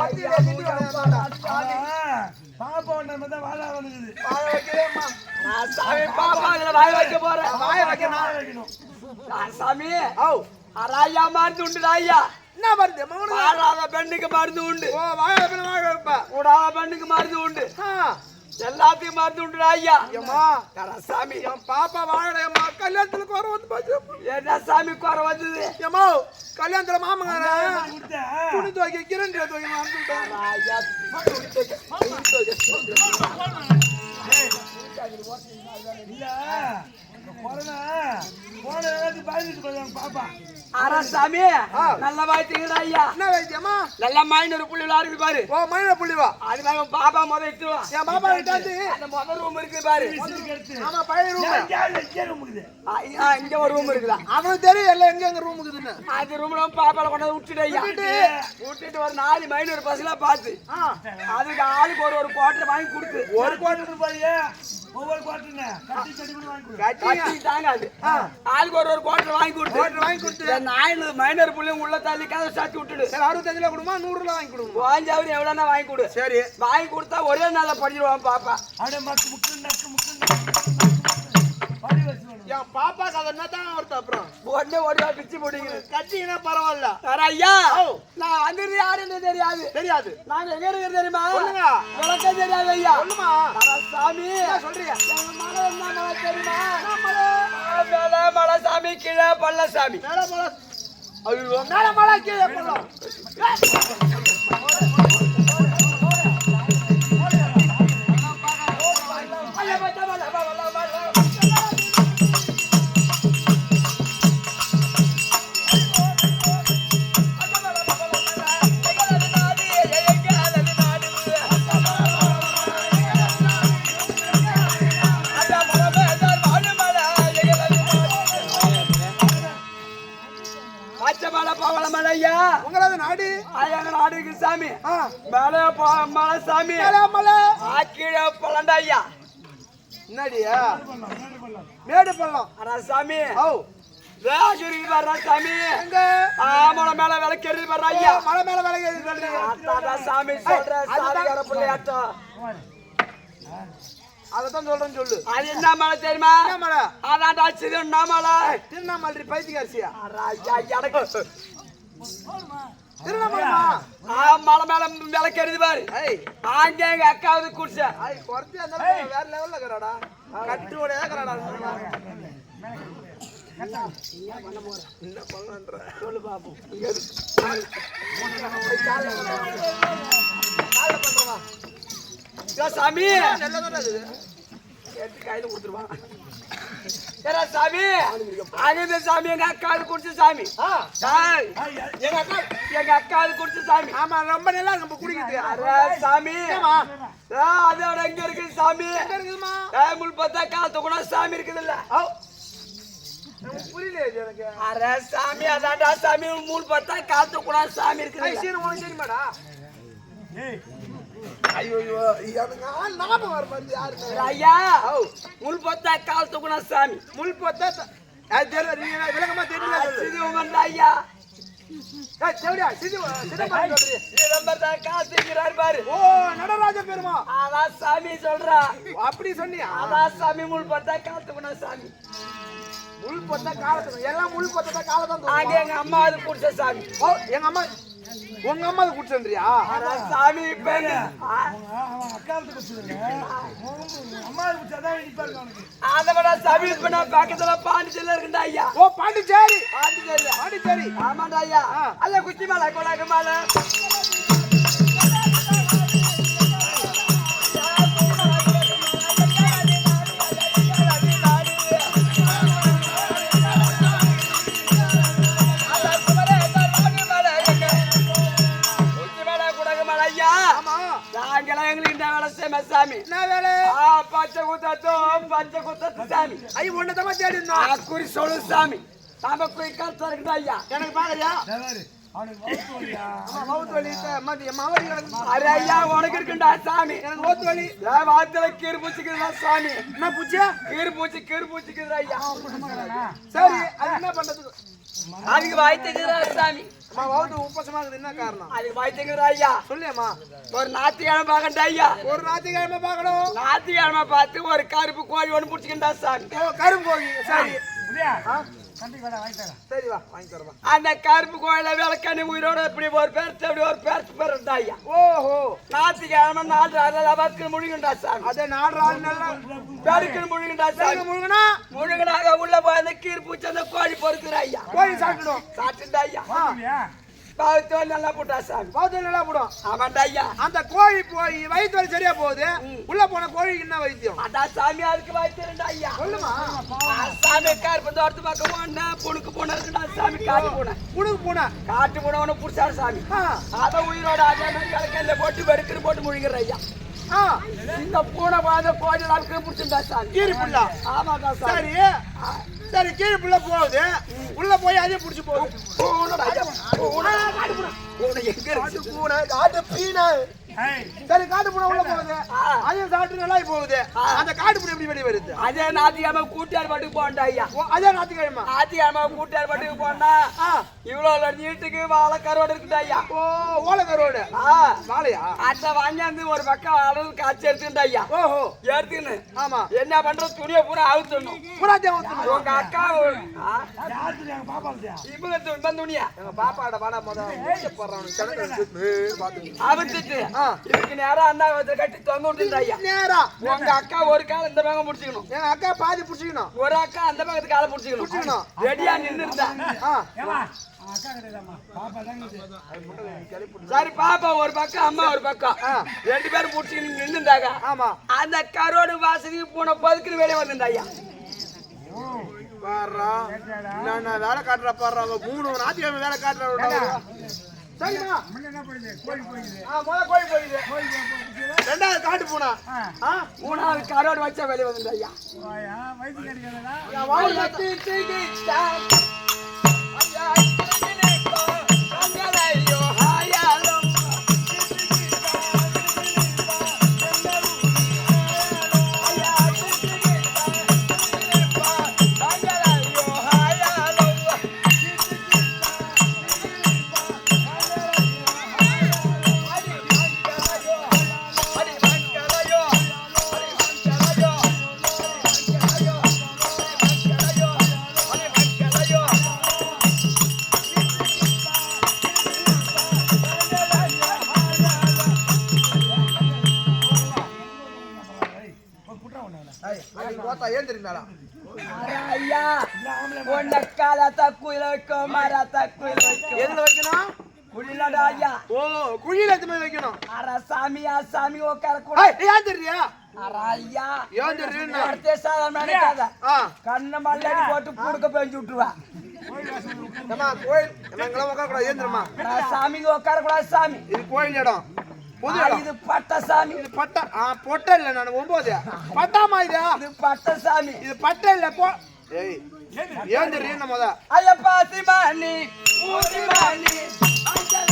ஒத்தி ரெண்டு வாடா. பாப்பா நம்ம தான் வாழ வந்துக்குது வாழ வைக்கிறேம்மா. நான் சாமி பாப்பா இதுல வாய் வைக்க போறேன். வாய வைக்கணும். வாழ வைக்கணும். நான் சாமி ஔ, ராயா மருந்து உண்டு ராயா என்ன மருந்து? மகனுக்கு? வாழாத பெண்ணுக்கு மருந்து உண்டு. ஓ, பெண்ணுக்கு மருந்து உண்டு. ஆ, எல்லாத்துக்கும் மருந்து உண்டு ராயா ஏம்மா, சாமி? என் பாப்பா வாழடையம்மா கல்யாணத்துல குறை வந்து போச்சு என்ன சாமி குறை வந்தது? ஏம்மா கல்யாணத்துல மாமங்கார துணி துவைக்க கிரண்டி துவைக்க வந்துட்டோம் ராயா இல்ல இந்த கொரோனா போன வேலைக்கு பயந்துட்டு போய் பாப்பா. அரா சாமி நல்ல வாய்த்தீங்க ஐயா. என்ன வைத்தியம்மா நல்ல மைனூர் புள்ளி விளையாடுது பாரு. ஓ மயில புள்ளிவா? அது மாதிரி பாப்பா முத இட்டுவா என் பாப்பா கிட்டாந்து அந்த முத ரூம் இருக்கு பாரு. ஆமா பழைய ரூம் ஆ, இங்க ஒரு ரூம் இருக்குதா? அவனுக்கு தெரியும் எல்லாம் எங்க எங்க ரூம் இருக்குதுன்னு. அந்த ரூம்ல பாப்பால கொண்டு விட்டுட்டு ஐயா. விட்டுட்டு. ஒரு நாலு மைனூர் பஸ்ல பார்த்து. அதுக்கு ஆளுக்கு ஒரு ஒரு குவார்டர் வாங்கி கொடுத்து. ஒரு குவார்டர் ரூபாயே ஒவ்வொரு கட்டி கூட வாங்கி கொடு கட்டி ஆளுக்கு ஒரு ஒரு குவார்டர் வாங்கி கொடுத்து. குவார்டர் வாங்கி கொடுத்து. நாயினு மைனர் புள்ளையும் உள்ள தள்ளி கதை சாத்தி விட்டுடு. சரி அறுபத்தஞ்சுல கொடுமா நூறு ரூபா வாங்கி கொடுமா? வாஞ்சாவது எவ்வளோனா வாங்கி கொடு. சரி. வாங்கி கொடுத்தா ஒரே நாள்ல படிச்சிருவான் பாப்பா. அட மக்கு முக்கு நக்கு முக்கு படி வச்சு வேணும் என் பாப்பாக்கு அது என்ன தான் அப்புறம்? உடனே ஓடிவா பிச்சு போட்டீங்க. கட்டிங்கன்னா பரவாயில்ல. சார் ஐயா நான் வந்தது யாருன்னு தெரியாது. தெரியாது. நாங்க எங்க இருக்கிறது தெரியுமா? சொல்லுங்க. உனக்கே தெரியாது ஐயா. சொல்லுமா. சாமி. சொல்றீங்க? மலை மலை சாமி கீழே பள்ள சாமி. மேல மலை. ஐயோ. மேல மலை கீழே போடலாம் மலையா? உங்களது நாடு? எங்க நாடுக்கு சாமி. மேலே மலை சாமி. மேல மலை. ஆ, கீழே பழண்டா ஐயா என்னடியா? மேடு பள்ளம். அடா சாமி. ஓ. ராஜுரி வர்ற சாமி. ஆமல மேல விளக்கெறி வர்ற ஐயா. மலை மேல சொல்றீங்க அத்தாடா சாமி சொல்ற சாதிகார பிள்ளையாட்டம் அதைத்தான் சொல்றேன்னு சொல்லு. அது என்ன மலை தெரியுமா? மலை? அதான்டா சிறுண்ணா மலை? திருவண்ணாமலை பைத்தியக்காரிசியா? எனக்கு மலை மேல விளக்கெறிது பாரு. அங்க எங்க அக்காவது குடிச்ச. குறைச்சி வேற லெவல்ல இருக்கிறாடா. கட்டுவோட இருக்கிறாடா என்ன பண்ணன்ற சொல்லு பாப்போம் சாமி. கையில கொடுத்துருவான் ஏடா சாமி. அங்கே சாமி. எங்க அக்காவது குடிச்ச சாமி. எங்க அக்கா எங்க அக்காவது குடிச்ச சாமி. ஆமா ரொம்ப நல்லா நம்ம குடிக்கிறதுக்கு அரே சாமி. அதோட எங்க இருக்கு சாமி? எங்க இருக்குதுமா ஏய், முள் பார்த்தா காத்து கூட சாமி இருக்குதுல்ல. ஆ. எனக்கு புரியல எனக்கு. அரே சாமி அதான்டா சாமி. மூணு பார்த்தா காத்து கூட சாமி இருக்குது உனக்கு தெரியுமாடா? ஏய் ஐயோ ஐயோ எனக்கு ஞாபகம் வர மாதிரி ஐயா முள் பார்த்தா காத்து கூட சாமி. முள் போத்தா அது தெரியல நீங்க விளக்கமா தெரியல ஐயா சிது பாரு. ஓ நடராஜ பெருமா. அதான் சாமி சொல்றா. அப்படி சொன்னியா? அதான் சாமி முள் பார்த்தா காத்து கூட சாமி. முள் பொத்த காலத்துல எல்லாம் முள் பொத்த காலத்தான் எங்க அம்மா அது குடிச்ச சாமி. எங்க அம்மா உங்க அம்மா அதான் சாமி இப்ப என்ன? ஆ, அவங்க அவன் அக்காவுக்கு கொடுத்துருங்க அம்மா குடிச்சாதான் இனிப்பா இருக்கு அவனுக்கு அதை விட சாமி இப்ப நான் பக்கத்துல பாண்டிச்சேரியில இருக்குண்டா ஐயா. ஓ பாண்டிச்சேரி. பாண்டிச்சேரியில. பாண்டிச்சேரி. ஆமாண்டா ஐயா. அல்ல குச்சி மேல கொலாக்கு மேல சாமி. ஆ, பச்சை குத்தட்டும் பச்சை குத்தட்டு சாமி. ஐயோ ஒன்னதமா தேடி ஆ, குறி சொல்லு சாமி. நாம போய் கருத்தா இருக்குதா ஐயா? எனக்கு பாக்குறியா? தவறு அவனுக்கு வகுத்து ஐயா உனக்கு இருக்குண்டா சாமி எனக்கு ஓத்து வலி வாத்துல கீறு பூச்சிக்குதுடா சாமி என்ன பூச்சியா கீறு பூச்சி கீறு பூச்சிக்குதுடா ஐயா சரி அது என்ன பண்றது அதுக்கு வாய்த்துக்குதுடா சாமி அம்மா மவுத்து உப்பசமா இருக்குது என்ன காரணம் அதுக்கு வாய்த்துக்குதுடா ஐயா சொல்லியம்மா ஒரு ஞாத்திக்கிழமை பார்க்கண்டா ஐயா ஒரு ஞாயிற்றுக்கிழமை பார்க்கணும் ஞாத்திக்கிழமை பார்த்து ஒரு கருப்பு கோழி ஒன்று பிடிச்சிக்கிட்டா சாமி கரும்பு கோழி சரி சரி அந்த கருப்பு கோயில விளக்கண்ணி உயிரோட இப்படி ஒரு பேர் இப்படி ஒரு பேர் பேருண்டா ஐயா? ஓஹோ. ஞாத்திக்கிழமை நாலு அதில் பத்து முழுகிண்டா சாமி. அதே நாலு ஆள் நல்லா பெருக்குன்னு முழுகிண்டா சாமி. முழுங்கனா முழுகனாக உள்ள போய் அந்த கீர் பூச்சி அந்த கோழி பொறுக்குற ஐயா. கோழி சாப்பிடும் சாப்பிட்டுண்டா ஐயா. இல்லையா பாவத்தோ நல்லா போட்டா சாமி மவுத்து நல்லா போடும் ஆமாண்டா ஐயா. அந்த கோழி போய் வயிற்று வலி சரியா போகுது? உள்ள போன கோழிக்கு என்ன வைத்தியம்? அதான் சாமி அதுக்கு வாய்த்திருந்தா ஐயா. சொல்லுமா? சாமி கருப்பு தோட்டத்து பக்கம் ஒண்ணா புணுக்கு பூனை இருக்குடா சாமி காட்டு பூனை. உனக்கு போன? காட்டு பூனை ஒண்ணு புடிச்சாரு சாமி. அத உயிரோட அதே மாதிரி கலக்கல்ல போட்டு வெறுக்குன்னு போட்டு முழுகிற ஐயா. இந்த பூனை பாத கோழி அளவுக்கு பிடிச்சிருந்தா சாமி. கீரி ஆமாடா சரி. சரி கீழே புள்ள போகுது. உள்ள போய் அதே புடிச்சு போகுது எங்க காட்டு பூனை காட்டு பீனை. சரி காட்டு பூனை உள்ள போகுது. அதையும் நல்லா போகுது. அந்த காட்டு பூனை எப்படி வெளியே வருது? அதே ஞாத்திக்கிழமை கூட்டியார் பாட்டுக்கு போண்டா ஐயா. ஓ, அதே ஞாயிற்றுக்கிழமை ஞாத்திக்கிழமை கூட்டியார் பாட்டுக்கு போனா ஆ. இவ்வளவு நீட்டுக்கு வாழை கருவாடு இருக்குடா ஐயா. ஓ ஓலக்கரோடு ஆ. மாலையா அத்தை வாங்கியாந்து ஒரு பக்கம் அளவு காய்ச்சி எடுத்துட்டா ஐயா. ஓஹோ. எடுத்துன்னு ஆமா. என்ன பண்ற துணியை பூரா அவுத்துடணும். புறாத்தியம் ஊத்தணும் உங்க அக்கா இவங்க துணியா? எங்க பாப்பாட வாடா முத. மூச்ச போடுறான் பாத்து அவித்துட்டு. இதுக்கு நேரா அண்ணா கட்டி தொங்க விட்டுருந்தா ஐயா. நேரா. உங்க அக்கா ஒரு கால இந்த பக்கம் முடிச்சுக்கணும் எங்க அக்கா பாதி புடிச்சுக்கணும். ஒரு அக்கா அந்த பக்கத்து காலை முடிச்சுக்கணும் புடிச்சுக்கணும். ரெடியா நின்று இருந்தா ஆ. ஏமா அவன் அக்கா கிடையாதாம்மா பாப்பா தான் இருக்குது சரி பாப்பா ஒரு பக்கம் அம்மா ஒரு பக்கம். ஆ. ரெண்டு பேரும் முடிச்சுக்கணும் நின்றுந்தாங்க ஆமா. அந்த கரோடு வாசனைக்கு போன பதுக்குன்னு வெளியே வந்திருந்தா ஐயா பாடுறா நான் வேலை காட்டுற பாடுறா அவ? மூணு ஞாயிற்றுக்கிழமை வேலை காட்டுறா முன்ன என்ன போயிடுது கோழி போயிடுது. ஆ முத கோழி போயிடுது. கோழி போயிடுது? ரெண்டாவது காட்டு பூனா. மூணாவது கரோடு வச்சா வெளியே வந்திருந்தா ஐயா. வாயா வயிற்று போத்தா ஏன் தெரியுமாடா? ஐயா உன்னை கால தக்குயில வைக்கும் மர தக்குயில வைக்கும் எதுல வைக்கணும்? புரியலடா ஐயா ஓ குழியில எடுத்து போய் வைக்கணும். அர சாமியா சாமி உட்கார கூட ஏன் தெரியா அர ஐயா ஏன் தெரியுன்னா அடுத்த சாதாரண நினைக்காத ஆ. கண்ணை மல்லாடி போட்டு புடுக்க பெஞ்சு விட்டுருவா. ஏம்மா கோயில்? உட்கார கூடாது உட்கார கூடாது சாமி. இது இடம். இது பட்ட சாமி இது பட்டா ஆ பொட்டை இல்ல நான் ஒன்பது பட்டாமா இது? இது பட்ட சாமி இது பட்டை இல்ல போ. ஏய் ஏன் தெரியும் சிமானி. ஊசிமானி அஞ்சல